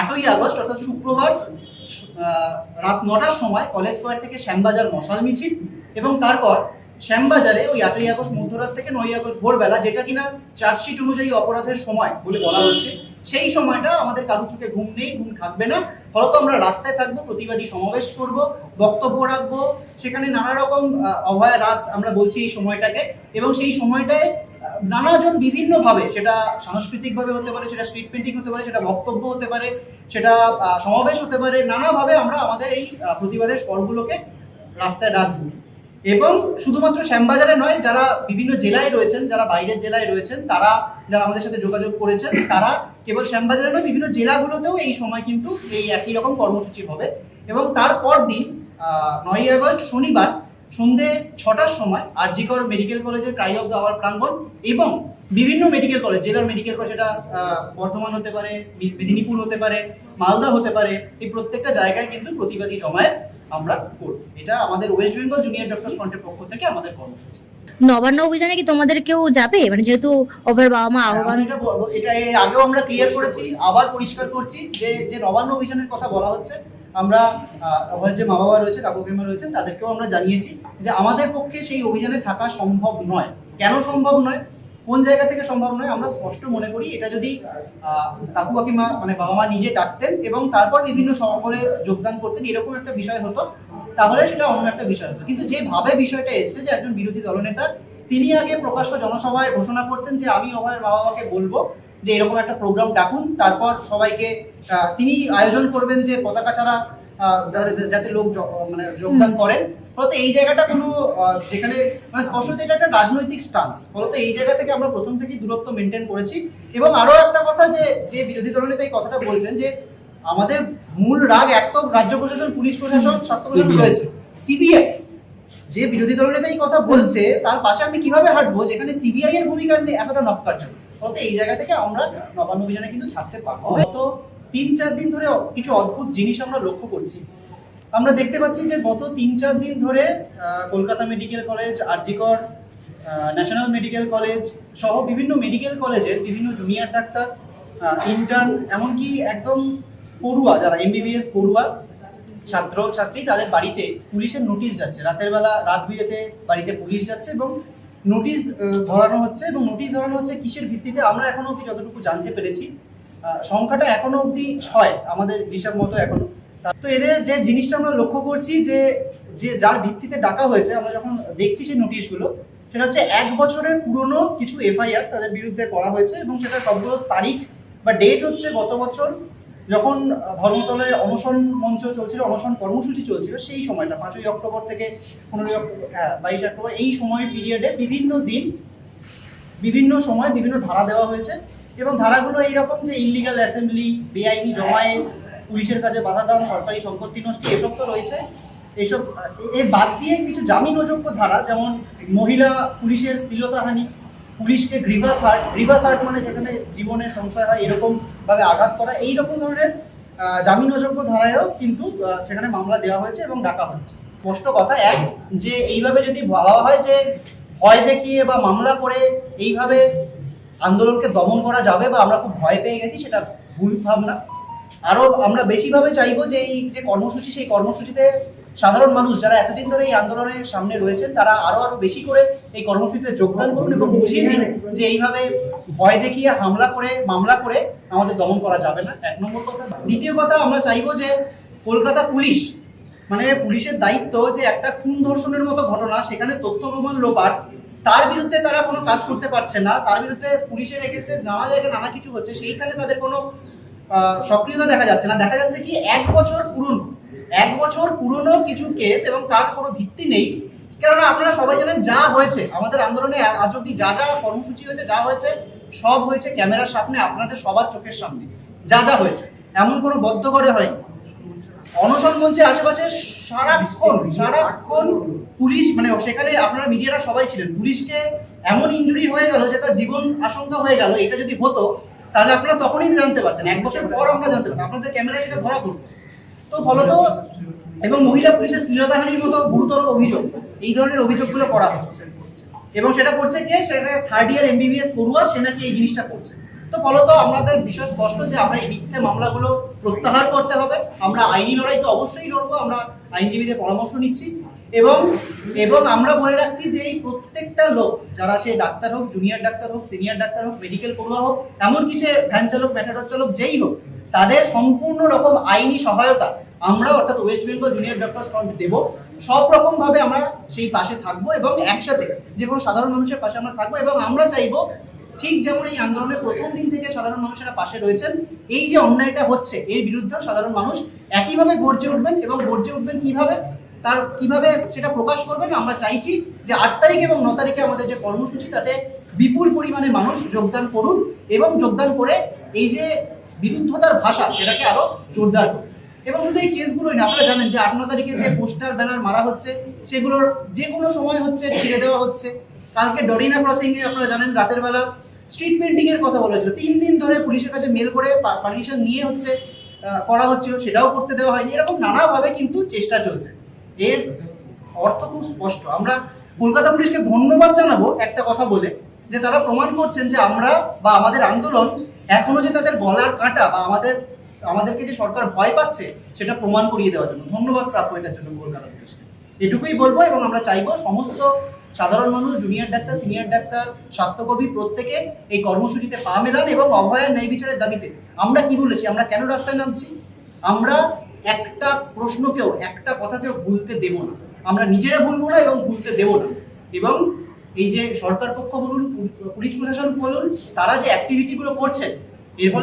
আটই আগস্ট, অর্থাৎ শুক্রবার রাত নটার সময় কলেজ স্কোয়ার থেকে শ্যামবাজার মশাল মিছিল এবং তারপর শ্যামবাজারে ওই আটই আগস্ট মধ্যরাত থেকে নয় আগস্ট ভোরবেলা, যেটা কিনা চার্জশিট অনুযায়ী অপরাধের সময় বলে বলা হচ্ছে সেই সময়টা আমাদের কারও চোখে ঘুম নেই, ঘুম থাকবে না। ফলত আমরা রাস্তায় থাকব, প্রতিবাদী সমাবেশ করব, বক্তব্য রাখব। সেখানে নানা রকম অভয়া রাত আমরা বলছি এই সময়টাকে। এবং সেই সময়টায় নানাজন বিভিন্নভাবে, সেটা সাংস্কৃতিকভাবে হতে পারে, সেটা স্ট্রিট পেন্টিং হতে পারে, সেটা বক্তব্য হতে পারে, সেটা সমাবেশ হতে পারে, নানাভাবে আমরা আমাদের এই প্রতিবাদের স্বরগুলোকে রাস্তায় রাখব। এবং শুধুমাত্র শ্যামবাজারে নয়, যারা বিভিন্ন জেলায় রয়েছেন, যারা বাইরের জেলায় রয়েছেন, তারা, যারা আমাদের সাথে যোগাযোগ করেছেন, তারা কেবল শ্যামবাজারে নয়, বিভিন্ন জেলাগুলোতেও এই সময় কিন্তু এই একই রকম কর্মসূচি হবে। এবং তারপর দিন নয়ই আগস্ট শনিবার সন্ধে ছটার সময় আর আরজিকর মেডিকেল কলেজের ক্রাই অফ দ্য আওয়ার প্রাঙ্গণ এবং বিভিন্ন মেডিকেল কলেজ জেলার মেডিকেল কলেজ সেটা বর্ধমান হতে পারে মেদিনীপুর হতে পারে মালদা হতে পারে এই প্রত্যেকটা জায়গায় কিন্তু প্রতিবাদী জমায়েত আমরা করব এটা আমাদের ওয়েস্ট বেঙ্গল জুনিয়র ডক্টর ফ্রন্টের পক্ষ থেকে আমাদের কর্মসূচি। নবান্ন অভিযানে কি তোমাদের কেউ যাবে? মানে যেহেতু অভয়ের বাবা মা আহ্বান এটা বলবো- এটা আগেও আমরা ক্লিয়ার করেছি আবার পরিষ্কার করছি যে যে নবান্ন অভিযানের কথা বলা হচ্ছে আমরা আহ, আমাদের যে মা বাবা রয়েছে কাকু কাকিমা রয়েছেন তাদেরকেও আমরা জানিয়েছি যে আমাদের পক্ষে সেই অভিযানে থাকা সম্ভব নয়। কেন সম্ভব নয়? কোন জায়গা থেকে সম্ভব নয়? আমরা স্পষ্ট মনে করি এটা যদি কাকু কাকিমা মানে বাবা মা নিজে ডাকতেন এবং তারপর বিভিন্ন সফরে যোগদান করতেন এরকম একটা বিষয় হতো তাহলে সেটা অন্য একটা বিষয় হতো। কিন্তু যেভাবে বিষয়টা এসেছে যে একজন বিরোধী দলনেতা তিনি আগে প্রকাশ্য জনসভায় ঘোষণা করছেন যে আমি অভয়ের মা বাবাকে বলব যে এরকম একটা প্রোগ্রাম ডাকুন তারপর সবাইকে তিনি আয়োজন করবেন যে পতাকা ছাড়া যাতে- লোক মানে যোগদান করেন। ফলত এই জায়গাটা কোনো যেখানে মানে স্পষ্টত এটা একটা রাজনৈতিক স্টান্স ফলত এই জায়গা থেকে আমরা প্রথম থেকেই দূরত্ব মেনটেন করেছি। এবং আরও একটা কথা যে যে বিরোধী দলনেতা এই কথাটা বলছেন যে আমাদের মূল রাগ এক তো রাজ্য প্রশাসন পুলিশ প্রশাসন স্বাস্থ্য প্রশাসন রয়েছে। সিবিআই যে বিরোধী দলনেতা এই কথা বলছে তার পাশে আমি কীভাবে হাঁটবো যেখানে সিবিআই এর ভূমিকা এতটা নৎকার্যকর এই জায়গা থেকে আমরা নবান্ন অভিযানে কিন্তু ছাড়তে পারব। তো তিন চার দিন ধরে কিছু অদ্ভুত জিনিস আমরা লক্ষ্য করছি। আমরা দেখতে পাচ্ছি যে গত তিন চার দিন ধরে Kolkata medical college, RG Kar national medical college সহ বিভিন্ন মেডিকেল কলেজের বিভিন্ন জুনিয়র ডাক্তার ইন্টার্ন এমনকি একদম পড়ুয়া যারা এমবিবিএস পড়ুয়া, ছাত্র, ছাত্রী, তাদের বাড়িতে পুলিশের নোটিশ যাচ্ছে। রাতের বেলা রাত বিরেতে বাড়িতে পুলিশ যাচ্ছে এবং নোটিশ ধরানো হচ্ছে এবং নোটিশ ধরানো হচ্ছে কিসের ভিত্তিতে? আমরা এখনও অবধি যতটুকু জানতে পেরেছি সংখ্যাটা এখনও অবধি ছয় আমাদের হিসাব মতো এখনও। তো এদের যে জিনিসটা আমরা লক্ষ্য করছি যে যে যার ভিত্তিতে ডাকা হয়েছে, আমরা যখন দেখছি সেই নোটিশগুলো সেটা হচ্ছে এক বছরের পুরনো কিছু এফআইআর তাদের বিরুদ্ধে করা হয়েছে এবং সেটা সবগুলো তারিখ বা ডেট হচ্ছে গত বছর যখন আহ, ধর্মতলায় অনশন মঞ্চ চলছিল অনশন কর্মসূচি চলছিল সেই সময়টা পাঁচই অক্টোবর থেকে পনেরোই অক্টোবর হ্যাঁ বাইশে অক্টোবর এই সময় পিরিয়ডে বিভিন্ন দিন বিভিন্ন সময় বিভিন্ন ধারা দেওয়া হয়েছে এবং ধারাগুলো এইরকম যে ইলিগাল অ্যাসেম্বলি বেআইনি জমায়েত পুলিশের কাছে বাধা দান সরকারি সম্পত্তি নষ্ট এসব তো রয়েছে। এইসব এর বাদ দিয়ে কিছু জামিন অযোগ্য ধারা যেমন মহিলা পুলিশের শ্লীলতাহানি পুলিশকে গ্রিভাস হার্ট গ্রিভাস হার্ট মানে যেখানে জীবনের সংশয় হয় এরকম ভাবে আঘাত করা এই রকম ধরনের জামিন অযোগ্য ধারায়ও কিন্তু সেখানে মামলা দেওয়া হয়েছে এবং ডাকা হচ্ছে স্পষ্ট কথা এক, যে এইভাবে যদি ভাবা হয় যে ভয় দেখিয়ে বা মামলা করে এইভাবে আন্দোলনকে দমন করা যাবে বা আমরা খুব ভয় পেয়ে গেছি, সেটা ভুল ভাবনা। আরও আমরা বেশিভাবে চাইব যে এই যে কর্মসূচি, সেই কর্মসূচিতে সাধারণ মানুষ যারা এতদিন ধরে এই আন্দোলনের সামনে রয়েছেন, তারা আরও আরও বেশি করে এই কর্মসূচিতে যোগদান করুন এবং বুঝিয়ে দিন যে এইভাবে ভয় দেখিয়ে হামলা করে, মামলা করে আমাদের দমন করা যাবে না। এক নম্বর কথা। দ্বিতীয় কথা, আমরা চাইব যে কলকাতা পুলিশ মানে পুলিশের দায়িত্ব যে একটা খুন ধর্ষণের মতো ঘটনা, সেখানে তথ্য প্রমাণ লোপাট, তার বিরুদ্ধে তারা কোনো কাজ করতে পারছে না, তার বিরুদ্ধে পুলিশের এগেস্টে নানা জায়গায় নানা কিছু হচ্ছে, সেইখানে তাদের কোনো সক্রিয়তা দেখা যাচ্ছে না। দেখা যাচ্ছে কি, এক বছর পুরনো এক বছর পুরনো কিছু কেস এবং তার কোনো ভিত্তি নেই। কেননা আপনারা সবাই জানেন যা হয়েছে, আমাদের আন্দোলনে আজ অব্দি যা যা কর্মসূচি হয়েছে, যা হয়েছে, সব হয়েছে ক্যামেরার সামনে, আপনাদের সবার চোখের সামনে। যা যা হয়েছে, এমন কোনো বদ্ধ করে হয়নি। অনশন মঞ্চের আশেপাশে সারাক্ষণ সারাক্ষণ পুলিশ মানে সেখানে আপনারা মিডিয়ারা সবাই ছিলেন। পুলিশকে এমন ইঞ্জুরি হয়ে গেল যে তার জীবন আশঙ্কা হয়ে গেল। এটা যদি হতো, তাহলে আপনারা তখনই জানতে পারতেন, এক বছর পর আমরা জানতে পারতাম। আপনাদের ক্যামেরা এটা ধরা পড়তো। তো ফলত এবং মহিলা পুলিশের শ্লীলতাহানির মতো গুরুতর অভিযোগ, এই ধরনের অভিযোগগুলো করা হচ্ছে। এবং সেটা করছে কে? সেটা থার্ড ইয়ার এমবিবিএস পড়ুয়া, সে নাকি এই জিনিসটা করছে। তো ফলত আমাদের বিষয় স্পষ্ট যে আমরা এই মিথ্যে মামলাগুলো প্রত্যাহার করতে হবে, আমরা আইনি লড়াই তো অবশ্যই লড়বো, আমরা আইনজীবীদের পরামর্শ নিচ্ছি। এবং এবং আমরা বলে রাখছি যে এই প্রত্যেকটা লোক, যারা সে ডাক্তার হোক জুনিয়র ডাক্তার হোক সিনিয়র ডাক্তার হোক মেডিকেল পড়ুয়া হোক, এমনকি সে ভ্যান চালক ম্যাটাডর চালক যেই হোক তাদের সম্পূর্ণ রকম আইনি সহায়তা আমরা অর্থাৎ West Bengal junior doctor front দেব। সব রকম ভাবে আমরা সেই পাশে থাকব এবং একসাথে যে কোনো সাধারণ মানুষের পাশে আমরা থাকব এবং আমরা চাইব ঠিক যেমন এই আন্দোলনের প্রথম দিন থেকে সাধারণ মানুষেরা পাশে রয়েছেন, এই যে অন্যায়টা হচ্ছে, এর বিরুদ্ধে সাধারণ মানুষ একইভাবে গর্জে উঠবেন এবং গর্জে উঠবেন কীভাবে? তার কীভাবে সেটা প্রকাশ করবেন আমরা চাইছি যে আট তারিখ এবং ন তারিখে আমাদের যে কর্মসূচি, তাতে বিপুল পরিমাণে মানুষ যোগদান করুন এবং যোগদান করে এই যে বিরুদ্ধতার ভাষা সেটাকে আরও জোরদার করুন এবং শুধু এই কেসগুলোই না, আপনারা জানেন যে আট তারিখে যে পোস্টার, ব্যানার মারা হচ্ছে, সেগুলোর যে কোনো সময় হচ্ছে, ছেড়ে দেওয়া হচ্ছে। কালকে ডরিনা ক্রসিং এ আপনারা জানেন, রাতের বেলা স্ট্রিট পেন্টিং এর কথা বলেছিল তিন দিন ধরে পুলিশের কাছে মেল করে পারমিশন নিয়ে হচ্ছে করা হচ্ছিল, সেটাও করতে দেওয়া হয়নি। এরকম নানাভাবে কিন্তু চেষ্টা চলছে। এর অর্থ খুব স্পষ্ট। আমরা কলকাতা পুলিশকে ধন্যবাদ জানাব একটা কথা বলে, যে তারা প্রমাণ করছেন যে আমরা বা আমাদের আন্দোলন এখনও যে তাদের গলার কাঁটা বা আমাদের, আমাদেরকে যে সরকার ভয় পাচ্ছে, সেটা প্রমাণ করিয়ে দেওয়ার জন্য। ধন্যবাদ প্রাপ্য এটার জন্য কলকাতা পুলিশকে। এটুকুই বলব এবং আমরা চাইব সমস্ত সাধারণ মানুষ জুনিয়র ডাক্তার সিনিয়র ডাক্তার, স্বাস্থ্যকর্মী প্রত্যেকে এই কর্মসূচিতে পা মেলান এবং অভয়ার ন্যায় বিচারের দাবিতে। আমরা কি বলেছি? আমরা কেন রাস্তায় নামছি? আমরা একটা প্রশ্নকেও, একটা কথাকেও ভুলতে দেব না। আমরা নিজেরা ভুলবো না এবং ভুলতে দেব না। এবং এই যে সরকার পক্ষ বলুন পুলিশ প্রশাসন বলুন তারা যে অ্যাক্টিভিটিগুলো করছেন এর ফলে